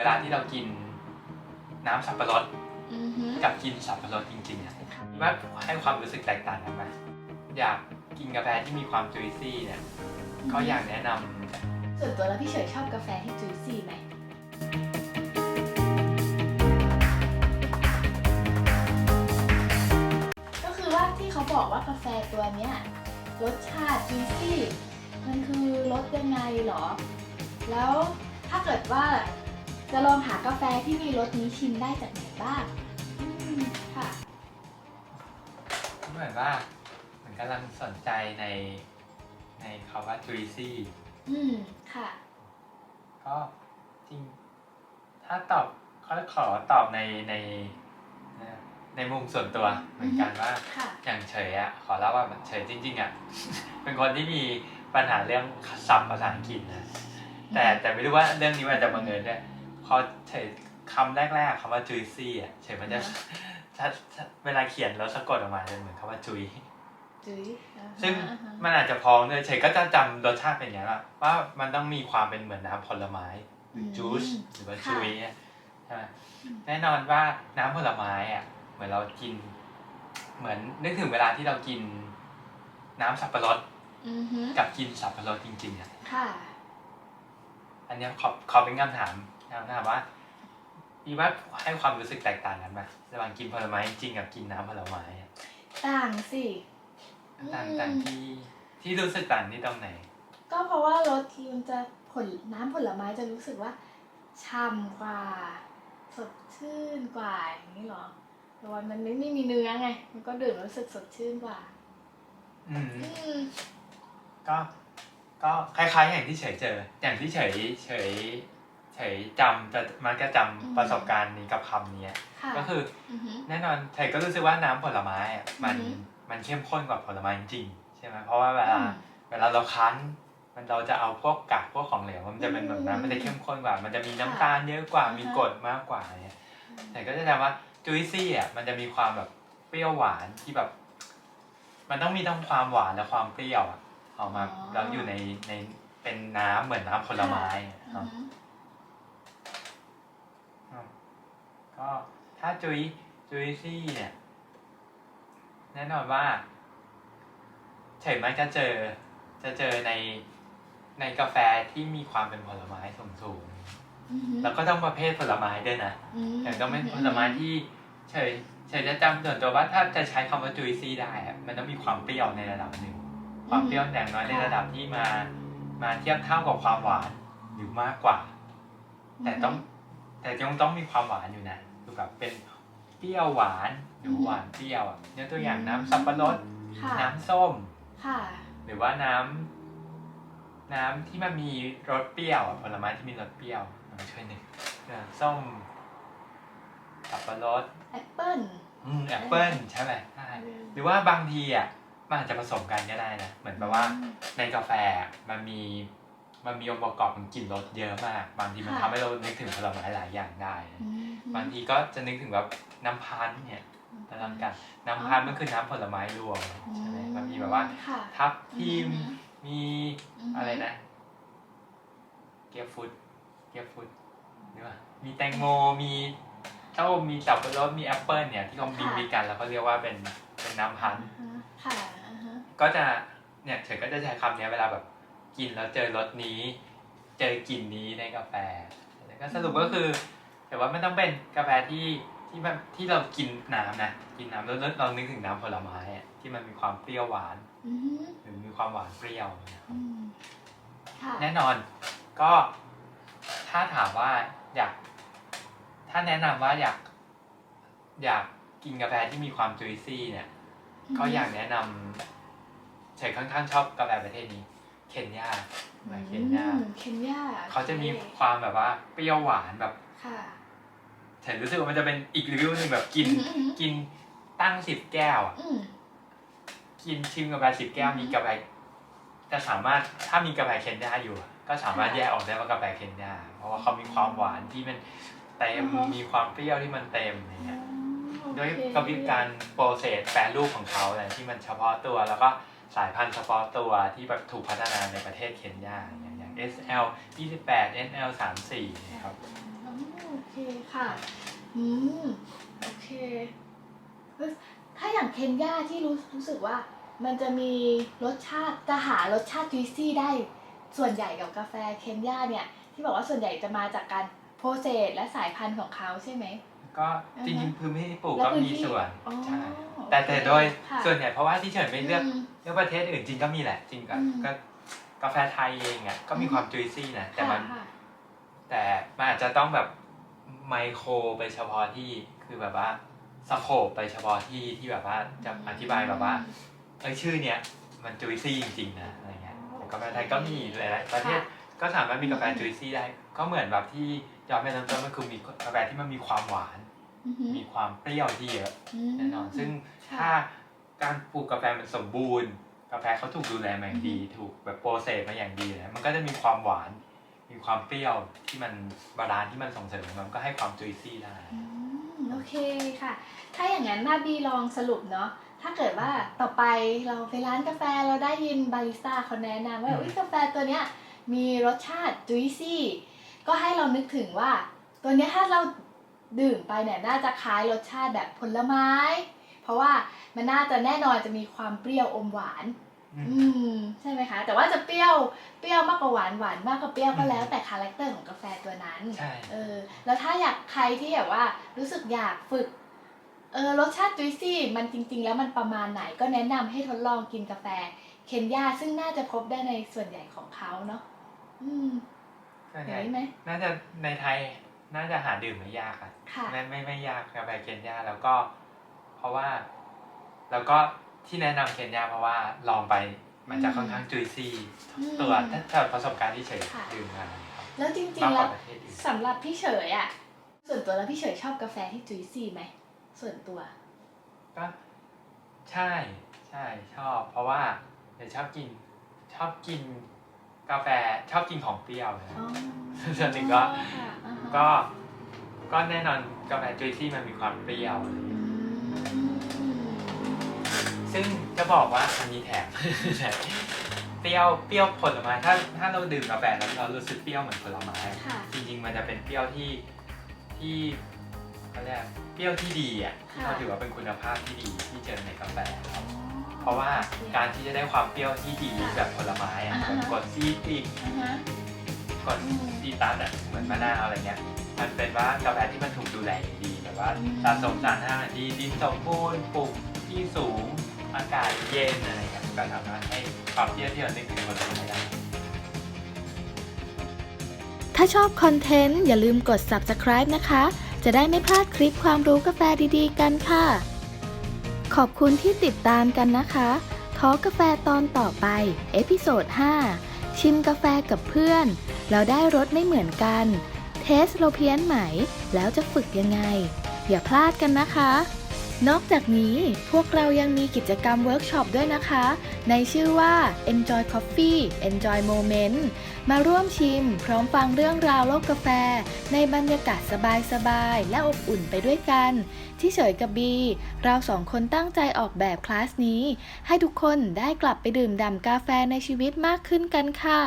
เวลาที่เรากินน้ำสับปะรดอือฮึกับกินสับปะรดจริงๆอะว่าให้ความรู้สึกแตกต่างกันไหมอยากกินกาแฟที่มีความจุยซี่เนี่ยก็อยากแนะนำส่วนตัวแล้วพี่เฉยชอบกาแฟที่จุยซี่ไหมก็คือว่าที่เขาบอกว่ากาแฟตัวเนี้ยรสชาติจุยซี่ มันคือรสยังไงเหรอ แล้วถ้าเกิดว่า จะลองหากาแฟที่มีรสนี้ชิมได้จากไหนบ้างอืมค่ะ เหมือนว่าเหมือนกำลังสนใจในในคำว่า juicy อืมค่ะ ก็จริง ถ้าตอบเขาขอตอบในในในมุมส่วนตัวเหมือนกันว่าค่ะ อย่างเฉยอะขอเล่าว่าเฉยจริง ๆอะเป็นคนที่มีปัญหาเรื่องศัพท์ภาษาอังกฤษนะแต่แต่ไม่รู้ว่าเรื่องนี้มันจะบังเอิญด้วยพ อเฉยคำแรกๆคำว่า juicy อะเฉยมันจะอือฮะถ้าถ้าเวลาเขียนแล้วสะกดออกมาจะเหมือนคำว่าจุยจุยอ่าฮะซึ่งอ่าฮะมันอาจจะพ้องด้วยเฉยก็จะจำรสชาติเป็นอย่างนี้ว่าว่ามันต้องมีความเป็นเหมือนน้ำผลไม้หรือจูสหรือว่าจุยเนี่ยใช่ไหมแน่นอนว่าน้ำผลไม้อะเหมือนเรากิน เหมือนนึกถึงเวลาที่เรากินน้ำสับปะรดอือฮึกับกินสับปะรดจริงๆอะค่ะอันเนี้ยขอขอเป็นคำถาม คำถามว่าพี่ว่าให้ความรู้สึกแตกต่างกันไหมระหว่างกินผลไม้จริงกับกินน้ำผลไม้อะต่างสิ ต่างอืมต่างที่ที่รู้สึกต่างที่ตรงไหน ก็เพราะว่ารสมันจะผลน้ำผลไม้จะรู้สึกว่าช่ำกว่า สดชื่นกว่าอย่างนี้เหรอแต่ว่ามันไม่ไม่มีเนื้อไง มันก็ดื่มแล้วรู้สึกสดชื่นกว่า อืม อืมก็ ก็คล้ายๆอย่างที่เฉยเจอ อย่างที่เฉยเฉย เฉยจำจะมันก็จำประสบการณ์นี้กับคำนี้ค่ะก็คืออือฮึ แน่นอนเฉยก็รู้สึกว่าน้ำผลไม้อะมันอือฮึ มันเข้มข้นกว่าผลไม้จริงๆใช่ไหมเพราะว่าเวลา อืม เวลาเราคั้นมันเราจะเอาพวกกากพวกของเหลวมันจะเป็นแบบนั้นอืมมันจะเข้มข้นกว่า มันจะมีน้ำค่ะตาลเยอะกว่าอ่าฮะมีกรดมากกว่าเนี่ยแต่ก็จะจำว่าจุยซี่อะมันจะมีความแบบเปรี้ยวหวานที่แบบ มันต้องมีทั้งความหวานและความเปรี้ยวอะออกมาแล้วอยู่ในในเป็นน้ำเหมือนน้ำผลไม้อะอืครัอบฮึ ก็ถ้าจุยจุยซี่เนี่ยแน่นอนว่าเฉยมันจะเจอจะเจอในในกาแฟที่มีความเป็นผลไม้สูงสูงอือฮึๆแล้วก็ต้องประเภทผลไม้ด้วยนะมอย่างต้องเป็นผลไม้ที่เฉยเฉยจะจำส่วนตัวว่าถ้าจะใช้คำว่าจุยซี่ได้อะมันต้องมีความเปรี้ยวในระดับหนึ่ง ความเปรี้ยวอย่างน้อยในระดับที่มามาเทียบเท่ากับความหวานหรือมากกว่า แต่ต้องแต่ยังต้องมีความหวานอยู่นะ คือแบบเป็นเปรี้ยวหวานหรือหวานเปรี้ยวอะยกตัวอย่างน้ำสับปะรดค่ะน้ำส้ม ค่ะ หรือว่าน้ำน้ำที่มันมีรสเปรี้ยวอะผลไม้ที่มีรสเปรี้ยวลองช่วยหนึ่งน้ำส้มสับปะรดแอปเปิ้ล อืมแอปเปิ้ลใช่ไหมใช่หรือว่าบางทีอะมันอาจจะผสมกันก็ได้นะเหมือนแบบว่า ในกาแฟมันมี มันมีองค์ประกอบของกลิ่นรสเยอะมากบางทีมันค่ะทำให้เรานึกถึงผลไม้หลายอย่างได้นะอืมบางทีก็จะนึกถึงแบบน้ำพันธุ์เนี่ยตามกันน้ำพันธุ์มันคือน้ำผลไม้รวมใช่ไหมบางทีแบบว่าค่ะทับทิมอืมมีมอะไรนะ เกี๊ยวฟุตเกี๊ยวฟุตหรือว่ามีแตงโมมีส้มมีสับปะรดมีแอปเปิลเนี่ยที่เขาบิงบิกันแล้วก็เรียกว่าเป็นเป็นน้ำพันธุ์อ่าฮะค่ะอ่าฮะก็จะเนี่ยเฉยก็จะใช้คำเนี้ยเวลาแบบ กินแล้วเจอรสนี้ เจอกลิ่นนี้ในกาแฟแล้วก็สรุปก็คือ แต่ว่าไม่ต้องเป็นกาแฟที่ที่แบบที่เรากินน้ำนะกินน้ำแล้วเรานึกถึงน้ำผลไม้อะที่มันมีความเปรี้ยวหวาน อือฮึหรือมีความหวานเปรี้ยวนะครับ อืมค่ะ แน่นอนก็ถ้าถามว่าอยาก ถ้าแนะนำว่าอยาก อยากกินกาแฟที่มีความจุยซี่เนี่ย ก็อยากแนะนำเฉยค่อนข้างชอบกาแฟประเทศนี้ เคนยามาเคนยาอืมเคนยาเขาจะมีความแบบว่าเปรี้ยวหวานแบบค่ะเฉยรู้สึกว่ามันจะเป็นอีกรีวิวหนึ่งแบบกิน อือหือกินตั้งสิบแก้วอะอืม กินชิมกาแฟสิบแก้วอือหือมีกาแฟจะสามารถถ้ามีกาแฟเคนยาอยู่อะก็สามารถค่ะแยกออกได้ว่ากาแฟเคนยาเพราะว่าเขามีความหวานที่มันเต็มอือฮะ มีความเปรี้ยวที่มันเต็มอย่างเงี้ยโอเคด้วยกระบวนการโปรเซสแปรรูปของเขาเนี่ยที่มันเฉพาะตัวแล้วก็ สายพันธุ์เฉพาะตัวที่แบบถูกพัฒนาในประเทศเคนยาอย่างอย่าง SL 28 NL 34นะครับโอืมค่ะอืมโอเค ถ้าอย่างเคนยาที่รู้รู้สึกว่า มันจะมีรสชาติจะหารสชาติจุยซี่ได้ส่วนใหญ่กับกาแฟเคนยาเนี่ย ที่บอกว่าส่วนใหญ่จะมาจากการโปรเซสและสายพันธุ์ของเขาใช่ไหม ก็อือฮะจริงๆพื้นที่ปลูกแล้วก็พื้นมีที่ส่วนอ๋อใช่โอเคแต่แต่โดยค่ะ ส่วนใหญ่เพราะว่าที่เฉินไม่เลือกอืมเลือกประเทศอื่นจริงก็มีแหละ จริงก็อืมก็กาแฟไทยเองอะก็มีอืม ความจุยซี่นะแต่มันค่ะ แต่มันอาจจะต้องแบบไมโครไปเฉพาะที่คือแบบว่าสโคปไปเฉพาะที่ที่แบบว่าจะอธิบายแบบว่า เอ้ยชื่อเนี้ยมันจุยซี่จริงๆนะอะไรเงี้ยแต่กาแฟไทยก็มีหลายๆประเทศ ก็สามารถมีกาแฟจุยซี่ได้ ก็เหมือนแบบที่ย้อนไปตอนต้นมันคือมีกาแฟที่มันมีความหวาน อือหือ มีความเปรี้ยวที่เยอะมแน่นอน ซึ่งค่ะถ้าการปลูกกาแฟมันสมบูรณ์ กาแฟเขาถูกดูแลมาอย่างดี ถูกแบบโปรเซสมาอย่างดีนะมันก็จะมีความหวาน มีความเปรี้ยวที่มันบาลานซ์ที่มันส่งเสริมมันก็ให้ความจุยซี่ได้อืมโอเคค่ะ ถ้าอย่างนั้นนาบีลองสรุปเนาะ ถ้าเกิดว่าต่อไปเราไปร้านกาแฟเราได้ยินบาริสต้าเขาแนะนำว่าอืมอุ้ยกาแฟตัวเนี้ย มีรสชาติจุยซี่ก็ให้เรานึกถึงว่า ตัวเนี้ยถ้าเราดื่มไปเนี่ยน่าจะคล้ายรสชาติแบบผลไม้ เพราะว่ามันน่าจะแน่นอนจะมีความเปรี้ยวอมหวาน อืมอืมใช่ไหมคะ แต่ว่าจะเปรี้ยวเปรี้ยวมากกว่าหวานหวานมากกว่าเปรี้ยวก็อืมแล้วแต่คาแรคเตอร์ของกาแฟตัวนั้นใช่เออ แล้วถ้าอยากใครที่แบบว่า รู้สึกอยากฝึกเออรสชาติจุยซี่มันจริง ๆ แล้วมันประมาณไหนก็แนะนำให้ทดลองกินกาแฟ เคนยาซึ่งน่าจะพบได้ในส่วนใหญ่ของเขาเนาะอืมก็เห็นเนี่ยไหมน่าจะในไทยน่าจะหาดื่มไม่ยากอะค่ะไม่ไม่ไม่ยากกาแฟเคนยาแล้วก็ เพราะว่า แล้วก็ที่แนะนำเคนยาเพราะว่าลองไปมันจะค่อนข้างจุยซี่อืมตัวถ้าจากประสบการณ์ที่เฉยค่ะดื่มมาครับแล้วจริมางกๆกแล้วว่าประเทศอื่นสำหรับพี่เฉยอะส่วนตัวแล้วพี่เฉยชอบกาแฟที่จุยซี่ไหมส่วนตัวก็ใช่ใช่ชอบ เพราะว่า เดี๋ยวชอบกิน ชอบกินกาแฟชอบกินของเปรี้ยวนะอ๋อส่วนหนึ่งก็ค่ะอ่าฮะก็ก็แน่นอนกาแฟจุยซี่มันมีความเปรี้ยวอืมซึ่งจะบอกว่ามันมีแถม เปรี้ยวเปรี้ยวผลไม้ถ้าถ้าเราดื่มกาแฟแล้วเรารู้สึกเปรี้ยวเหมือนผลไม้ ค่ะจริงๆ มันจะเป็นเปรี้ยวที่ที่เขาเรียกเปรี้ยวที่ดีอะที่เขาถือว่าเป็นคุณภาพที่ดีที่เจอในกาแฟครับ เพราะว่าการที่จะได้ความเปรี้ยวที่ดีแบบผลไม้อะอ่าเหมือนฮะกรดซีตริกอ่าฮะกรดอืมซีตัสอะเหมือนมะนาวอะไรเงี้ย มันเป็นว่ากาแฟที่มันถูกดูแลอย่างดีแบบว่าอืม สะสมสารอาหารดีดินสมบูรณ์ปลูกที่สูงอากาศเย็นอะไรเงี้ยมันก็ทำให้ความเปรี้ยวที่เรานึกถึงผลไม้ได้ ถ้าชอบคอนเทนต์อย่าลืมกด subscribe นะคะ จะได้ไม่พลาดคลิปความรู้กาแฟดีๆกันค่ะ ขอบคุณที่ติดตามกันนะคะทอกาแฟตอนต่อไป เอพิโซด 5 ชิมกาแฟกับเพื่อนแล้วได้รสไม่เหมือนกัน เทสเราเพี้ยนไหม แล้วจะฝึกยังไง อย่าพลาดกันนะคะ นอกจากนี้พวกเรายังมีกิจกรรมเวิร์กช็อปด้วยนะคะ ในชื่อว่า Enjoy Coffee Enjoy Moment มาร่วมชิม พร้อมฟังเรื่องราวโลกกาแฟ ในบรรยากาศสบายๆและอบอุ่นไปด้วยกัน ที่เฉยกับบี เราสองคนตั้งใจออกแบบคลาสนี้ ให้ทุกคนได้กลับไปดื่มด่ำกาแฟในชีวิตมากขึ้นกันค่ะ